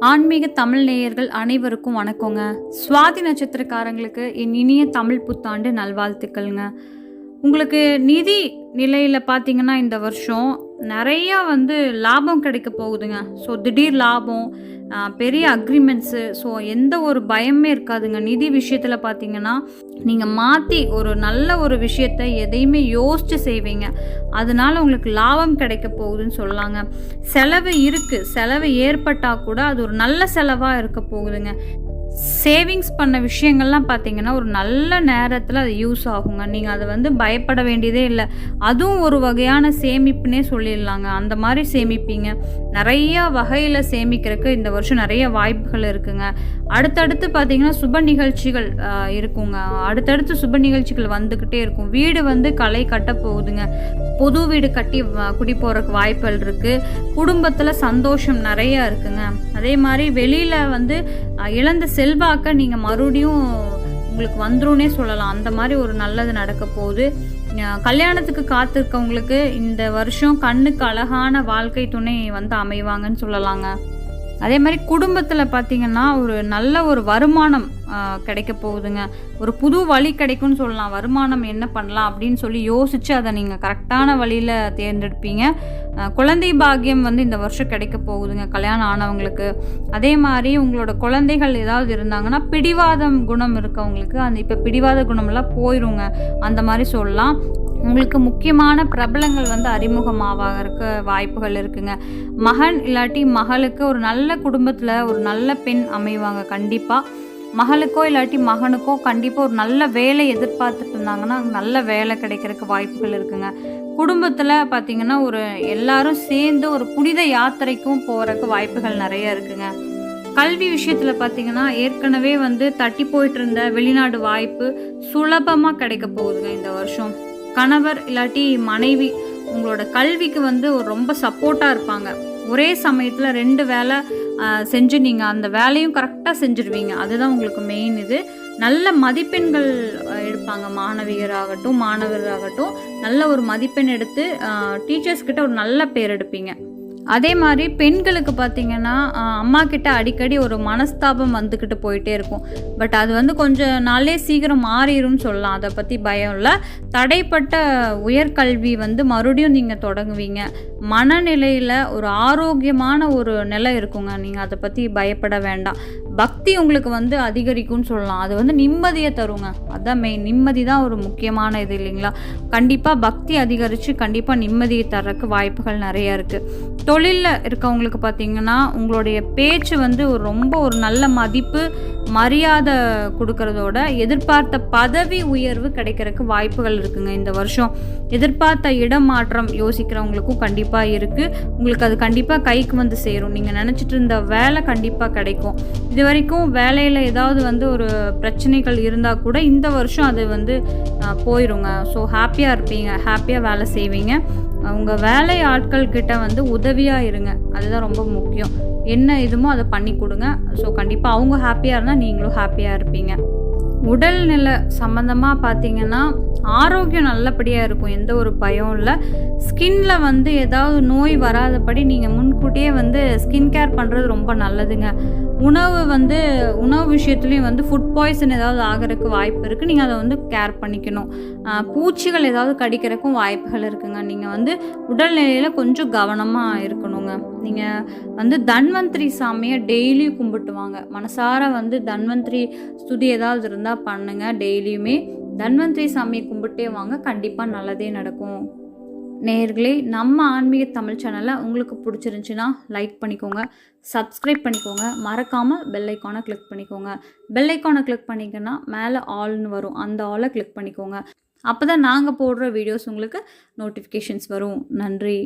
ஆன்மீக தமிழ் நேயர்கள் அனைவருக்கும் வணக்கங்க. சுவாதி நட்சத்திரக்காரங்களுக்கு என் இனிய தமிழ் புத்தாண்டு நல்வாழ்த்துக்கள்ங்க. உங்களுக்கு நிதி நிலையில் பார்த்தீங்கன்னா இந்த வருஷம் நிறையா வந்து லாபம் கிடைக்க போகுதுங்க. ஸோ திடீர் லாபம் பெரிய அக்ரிமெண்ட்ஸு ஸோ எந்த ஒரு பயமே இருக்காதுங்க. நிதி விஷயத்தில் பார்த்தீங்கன்னா நீங்கள் மாற்றி ஒரு நல்ல ஒரு விஷயத்தை எதையுமே யோசித்து செய்வீங்க. அதனால் உங்களுக்கு லாபம் கிடைக்க போகுதுன்னு சொல்லலாங்க செலவு இருக்குது செலவு ஏற்பட்டால் கூட அது ஒரு நல்ல செலவாக இருக்க போகுதுங்க. சேவிங்ஸ் பண்ண விஷயங்கள்லாம் பார்த்தீங்கன்னா ஒரு நல்ல நேரத்தில் அது யூஸ் ஆகுங்க. நீங்கள் அதை வந்து பயப்பட வேண்டியதே இல்லை. அதுவும் ஒரு வகையான சேமிப்புனே சொல்லிடலாங்க. அந்த மாதிரி சேமிப்பீங்க. நிறைய வகையில் சேமிக்கிறதுக்கு இந்த வருஷம் நிறைய வாய்ப்புகள் இருக்குங்க. அடுத்தடுத்து பார்த்தீங்கன்னா சுப நிகழ்ச்சிகள் இருக்குங்க. அடுத்தடுத்து சுப நிகழ்ச்சிகள் வந்துக்கிட்டே இருக்கும். வீடு வந்து களை கட்ட போகுதுங்க. புது வீடு கட்டி குடி போகிறதுக்கு வாய்ப்புகள் இருக்குது குடும்பத்தில் சந்தோஷம் நிறையா இருக்குங்க. அதே மாதிரி வெளியில் வந்து இழந்த செல் செல்வாக்க நீங்கள் மறுபடியும் உங்களுக்கு வந்துரும்னே சொல்லலாம். அந்த மாதிரி ஒரு நல்லது நடக்க போகுது. கல்யாணத்துக்கு காத்திருக்கவங்களுக்கு இந்த வருஷம் கண்ணுக்கு அழகான வாழ்க்கை துணை வந்து அமைவாங்கன்னு சொல்லலாங்க. அதே மாதிரி குடும்பத்தில் பார்த்தீங்கன்னா ஒரு நல்ல ஒரு வருமானம் கிடைக்க போகுதுங்க. ஒரு புது வழி கிடைக்கும்னு சொல்லலாம். வருமானம் என்ன பண்ணலாம் அப்படின்னு சொல்லி யோசித்து அதை நீங்கள் கரெக்டான வழியில் தேர்ந்தெடுப்பீங்க. குழந்தை பாக்கியம் வந்து இந்த வருஷம் கிடைக்க போகுதுங்க. கல்யாணம் ஆனவங்களுக்கு. அதே மாதிரி உங்களோட குழந்தைகள் ஏதாவது இருந்தாங்கன்னா பிடிவாதம் குணம் இருக்கவங்களுக்கு அந்த இப்போ பிடிவாத குணமெல்லாம் போயிருங்க. அந்த மாதிரி சொல்லலாம். உங்களுக்கு முக்கியமான பிரபலங்கள் வந்து அறிமுகமாவதற்கு வாய்ப்புகள் இருக்குங்க. மகன் இல்லாட்டி மகளுக்கு ஒரு நல்ல குடும்பத்தில் ஒரு நல்ல பெண் அமைவாங்க கண்டிப்பாக மகளுக்கோ இல்லாட்டி மகனுக்கோ கண்டிப்பாக ஒரு நல்ல வேலை எதிர்பார்த்துட்டு இருந்தாங்கன்னா நல்ல வேலை கிடைக்கிறதுக்கு வாய்ப்புகள் இருக்குங்க. குடும்பத்தில் பார்த்தீங்கன்னா ஒரு எல்லாரும் சேர்ந்து ஒரு புனித யாத்திரைக்கும் போகிறக்கு வாய்ப்புகள் நிறைய இருக்குங்க. கல்வி விஷயத்தில் பார்த்தீங்கன்னா ஏற்கனவே வந்து தட்டி போயிட்டு இருந்த வெளிநாடு வாய்ப்பு சுலபமாக கிடைக்க போகுதுங்க இந்த வருஷம். கணவர் இல்லாட்டி மனைவி உங்களோட கல்விக்கு வந்து ரொம்ப சப்போர்ட்டாக இருப்பாங்க. ஒரே சமயத்தில் ரெண்டு வேலை செஞ்சு நீங்கள் அந்த வேலையும் கரெக்டாக செஞ்சுருவீங்க. அதுதான் உங்களுக்கு மெயின் இது. நல்ல மதிப்பெண்கள் எடுப்பாங்க. மாணவியராகட்டும் மாணவராகட்டும். நல்ல ஒரு மதிப்பெண் எடுத்து டீச்சர்ஸ்கிட்ட ஒரு நல்ல பேர் எடுப்பீங்க. அதே மாதிரி பெண்களுக்கு பார்த்தீங்கன்னா அம்மா கிட்ட அடிக்கடி ஒரு மனஸ்தாபம் வந்துக்கிட்டு போயிட்டே இருக்கும். பட் அது வந்து கொஞ்சம் நாளே சீக்கிரம் மாறிடும்னு சொல்லலாம். அதை பற்றி பயம் இல்லை. தடைப்பட்ட உயர்கல்வி வந்து மறுபடியும் நீங்கள் தொடங்குவீங்க. மனநிலையில் ஒரு ஆரோக்கியமான ஒரு நிலை இருக்குங்க. நீங்கள் அதை பற்றி பயப்பட வேண்டாம். பக்தி உங்களுக்கு வந்து அதிகரிக்கும்னு சொல்லலாம். அது வந்து நிம்மதியை தருங்க. அதான் மெயின் நிம்மதி தான் ஒரு முக்கியமான இது இல்லைங்களா? கண்டிப்பாக பக்தி அதிகரித்து கண்டிப்பாக நிம்மதியை தர்றதுக்கு வாய்ப்புகள் நிறைய இருக்குது தொழிலில் இருக்கவங்களுக்கு பார்த்தீங்கன்னா உங்களுடைய பேச்சு வந்து ஒரு ரொம்ப ஒரு நல்ல மதிப்பு மரியாதை கொடுக்கறதோட எதிர்பார்த்த பதவி உயர்வு கிடைக்கிறதுக்கு வாய்ப்புகள் இருக்குங்க இந்த வருஷம். எதிர்பார்த்த இடமாற்றம் யோசிக்கிறவங்களுக்கும் கண்டிப்பாக இருக்குது உங்களுக்கு அது கண்டிப்பாக கைக்கு வந்து சேரும். நீங்கள் நினச்சிட்டு இருந்த வேலை கண்டிப்பாக கிடைக்கும். இது வரைக்கும் வேலையில் ஏதாவது வந்து ஒரு பிரச்சனைகள் இருந்தால் கூட இந்த வருஷம் அது வந்து போயிடுங்க ஸோ ஹாப்பியாக இருப்பீங்க. ஹாப்பியாக வேலை செய்வீங்க. உங்கள் வேலை ஆட்கள் கிட்ட வந்து உதவியாக இருங்க. அதுதான் ரொம்ப முக்கியம். என்ன இதுமோ அதை பண்ணி கொடுங்க. ஸோ கண்டிப்பாக அவங்க ஹாப்பியாக இருந்தால் நீங்களும் ஹாப்பியாக இருப்பீங்க. உடல்நிலை சம்மந்தமாக பார்த்தீங்கன்னா ஆரோக்கியம் நல்லபடியாக இருக்கும். எந்த ஒரு பயம் இல்லை. ஸ்கின்ல வந்து ஏதாவது நோய் வராதபடி நீங்கள் முன்கூட்டியே வந்து ஸ்கின் கேர் பண்ணுறது ரொம்ப நல்லதுங்க. உணவு வந்து உணவு விஷயத்துலையும் வந்து ஃபுட் பாய்சன் ஏதாவது ஆகிறதுக்கு வாய்ப்பு இருக்குது நீங்கள் அதை வந்து கேர் பண்ணிக்கணும். பூச்சிகள் ஏதாவது கடிக்கிறதுக்கும் வாய்ப்புகள் இருக்குங்க. நீங்கள் வந்து உடல்நிலையில் கொஞ்சம் கவனமாக இருக்கணுங்க. நீங்கள் வந்து தன்வந்திரி சாமியை டெய்லியும் கும்பிட்டு வாங்க மனசார வந்து தன்வந்திரி ஸ்துதி ஏதாவது இருந்தால் பண்ணுங்கள் டெய்லியுமே. தன்வந்திரி சாமியை கும்பிட்டே வாங்க. கண்டிப்பாக நல்லதே நடக்கும். நேர்களே நம்ம ஆன்மீக தமிழ் சேனலை உங்களுக்கு பிடிச்சிருந்துச்சின்னா லைக் பண்ணிக்கோங்க சப்ஸ்கிரைப் பண்ணிக்கோங்க மறக்காமல் பெல் ஐக்கானை கிளிக் பண்ணிக்கோங்க. பெல் ஐக்கானை கிளிக் பண்ணிங்கன்னா மேலே ஆல்னு வரும் அந்த ஆலை கிளிக் பண்ணிக்கோங்க. அப்போ தான் நாங்கள் போடுற வீடியோஸ் உங்களுக்கு நோட்டிஃபிகேஷன்ஸ் வரும். நன்றி.